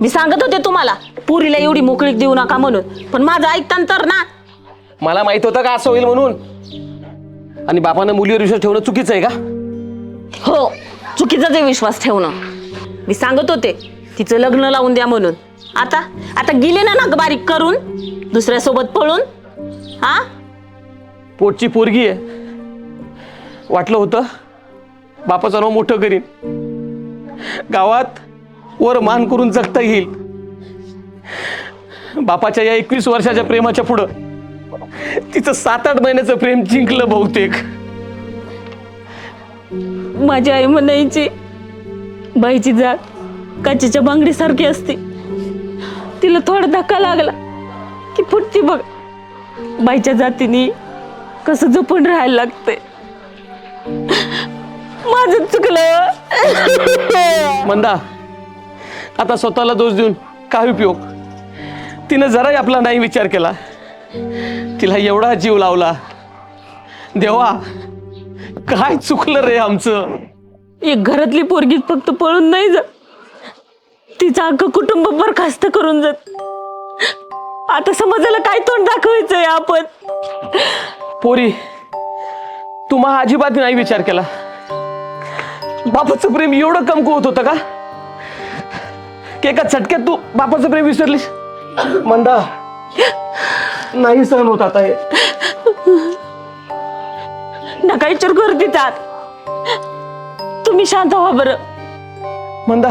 मी सांगत होते तुम्हाला पुरीला एवढी मोकळीक देऊ नका म्हणून. पण माझं ऐकतान तर ना. मला माहीत होतं का असं होईल म्हणून? आणि बापानं मुलीवर विश्वास ठेवणं चुकीचं आहे का? हो चुकीचाच आहे विश्वास ठेवणं. मी सांगत होते तिचं लग्न लावून द्या म्हणून. आता आता गेले ना नाक बारीक करून दुसऱ्यासोबत पळून. हा? पोटची पोरगी आहे. वाटलं होतं बापाचं नाव मोठं करीन. गावात वर मान करून जगता येईल. बापाच्या या एकवीस वर्षाच्या प्रेमाच्या पुढं तिचं सात आठ महिन्याचं प्रेम जिंकलं बहुतेक. माझी आई म्हणायची बाईची जात काचेच्या बांगडीसारखी असते. तिला थोडा धक्का लागला की फुटती बघ. बाईच्या जातीने कसं जपून राहायला लागते माझं चुकलं. मंदा आता स्वतःला दोष देऊन काय उपयोग? तिनं जराही आपला नाही विचार केला. तिला एवढा जीव लावला. देवा काय चुकलं रे आमचं? एक घरातली पोरगी फक्त पळून नाही जात. तिचं अख्खं कुटुंब बरखास्त करून जात. आता समाजाला काय तोंड दाखवायचंय आपण? पोरी तू महा अजिबात नाही विचार केला. बापाचं प्रेम एवढं कमकुवत होतं का? की एका झटक्यात तू बापाचं प्रेम विसरलीस? मंदा नाही सहन होत आता हे. नका विचार गर्दी त्यात. तुम्ही शांत व्हा बरं. मंदा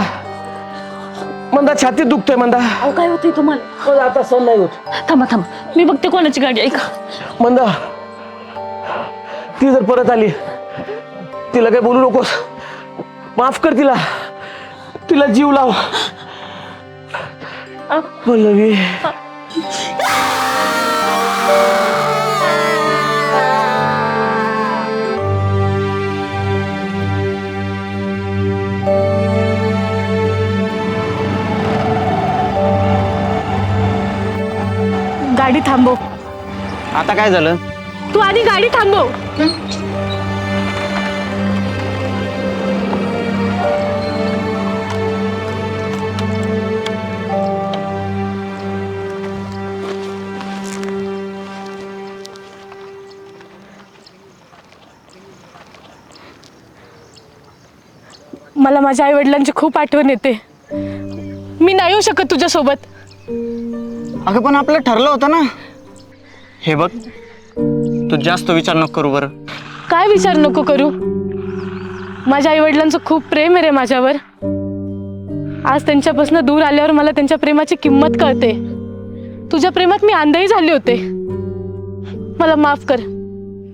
मंदा छातीत दुखतोय मंदा. अहो काय होतंय तुम्हाला? आता सहन नाही होत. थांबा थांबा. मी बघते कोणाची गाडी ऐका. मंदा ती जर परत आली तिला काही बोलू नकोस. माफ कर तिला. तिला जीव लाव. पल्लवी गाडी थांबव. आता काय झालं? तू आधी गाडी थांबव. मला माझ्या आई वडिलांची खूप आठवण येते. मी नाही येऊ शकत तुझ्यासोबत. अगं पण आपलं ठरलं होतं ना. हे बघ तू जास्त विचार नको करू बरं. काय विचार नको करू? माझ्या आई वडिलांचं खूप प्रेम आहे रे माझ्यावर. आज त्यांच्यापासून दूर आल्यावर मला त्यांच्या प्रेमाची किंमत कळते. तुझ्या प्रेमात मी आंधळी झाले होते. मला माफ कर.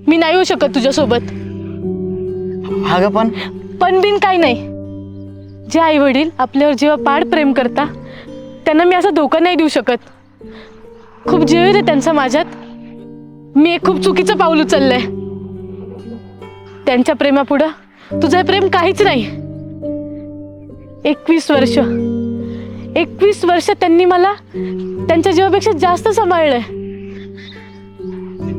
मी नाही येऊ शकत तुझ्यासोबत. अगं पण पण बिन काही नाही. जे आई वडील आपल्यावर जेव्हा पाड प्रेम करता त्यांना मी असा धोका नाही देऊ शकत. खूप जीव आहे त्यांचा माझ्यात. मी एक खूप चुकीचं पाऊल उचललंय. त्यांच्या प्रेमापुढं तुझं प्रेम काहीच नाही. एकवीस वर्ष. एकवीस वर्ष त्यांनी मला त्यांच्या जीवापेक्षा जास्त सांभाळलंय.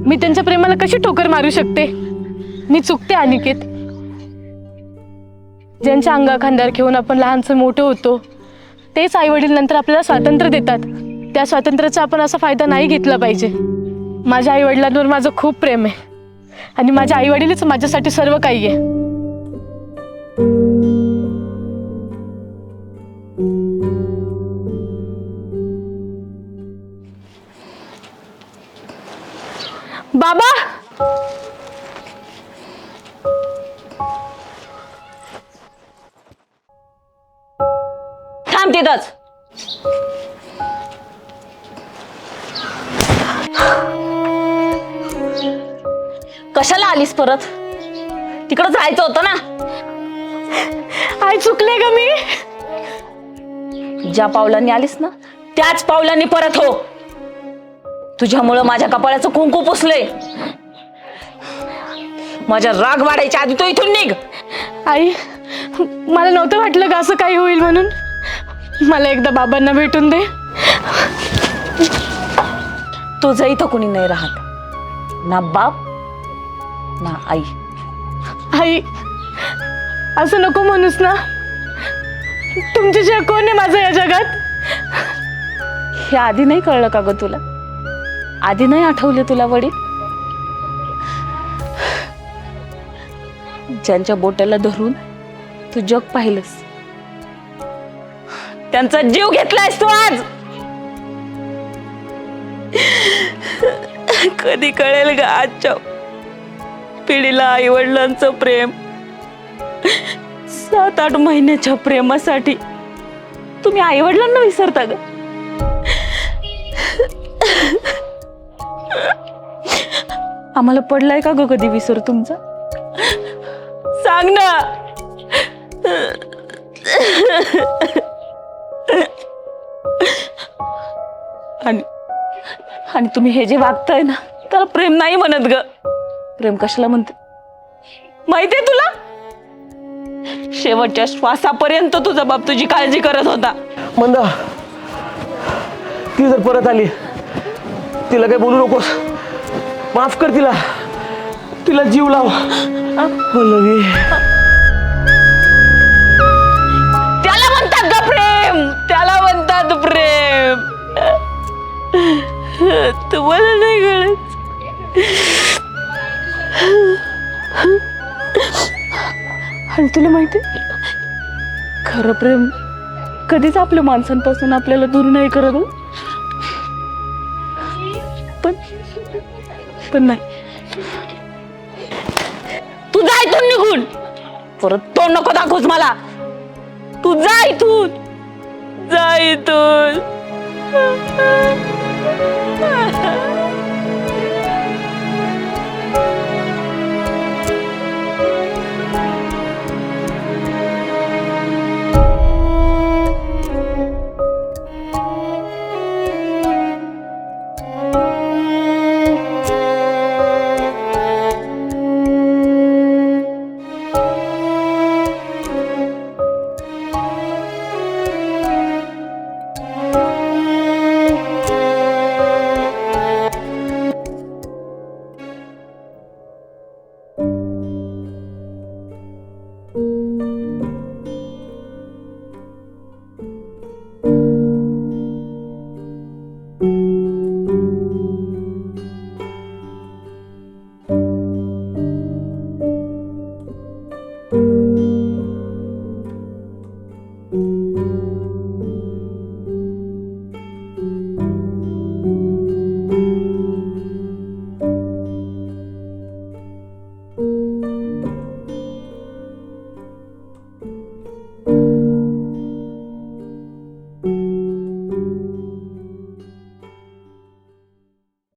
मी त्यांच्या प्रेमाला कशी ठोकर मारू शकते? मी चुकते अनिकेत. ज्यांच्या अंगा खांद्यावर घेऊन आपण लहानसे मोठं होतो तेच आई वडील नंतर आपल्याला स्वातंत्र्य देतात. त्या स्वातंत्र्याचा आपण असा फायदा नाही घेतला पाहिजे. माझ्या आई वडिलांवर माझं खूप प्रेम आहे. आणि माझ्या आई वडीलच माझ्यासाठी सर्व काही आहे. बाबा! थांब तिथंच. कशाला आलीस परत? तिकडं जायचं होतं ना? आई चुकले का मी. ज्या पावलांनी आलीस ना त्याच पावलांनी परत हो. तुझ्यामुळं माझ्या कपाळाचं कुंकू पुसले माझ्या राग वाढायच्या आधी तो इथून निघ. आई मला नव्हतं वाटलं का असं काही होईल म्हणून. मला एकदा बाबांना भेटून दे. तुझं इथं कुणी नाही राहत ना बाप ना आई. आई असं नको म्हणूस ना. तुमच्याशिवाय कोण आहे माझं या जगात? हे आधी नाही कळलं का ग तुला? आधी नाही आठवले तुला वडील? ज्यांच्या बोटाला धरून तू जग पाहिलंस. त्यांचा जीव घेतलायस तू आज? कधी कळेल का आजच्या पिढीला आई वडिलांचं प्रेम? सात आठ महिन्याच्या प्रेमासाठी तुम्ही आई वडिलांना विसरता ग. आम्हाला पडलाय का ग कधी विसर तुमचा? सांग ना. आणि आणि तुम्ही हे जे वागताय ना त्याला प्रेम नाही म्हणत ग. प्रेम कशाला म्हणते? माहितीये तुला? शेवटच्या श्वासापर्यंत तुझा बाप तुझी काळजी करत होता. मंदा ती जर परत आली तिला काही बोलू नकोस. माफ कर तिला. तिला जीव लाव. पल्लवी आणि तुला माहिती? खरं प्रेम कधीच आपल्या माणसांपासून आपल्याला दूर नाही करत हो. पण पण नाही. तू जा इथून निघून. परत तो नको दाखवूस मला. तू जा इथून. जा इथून.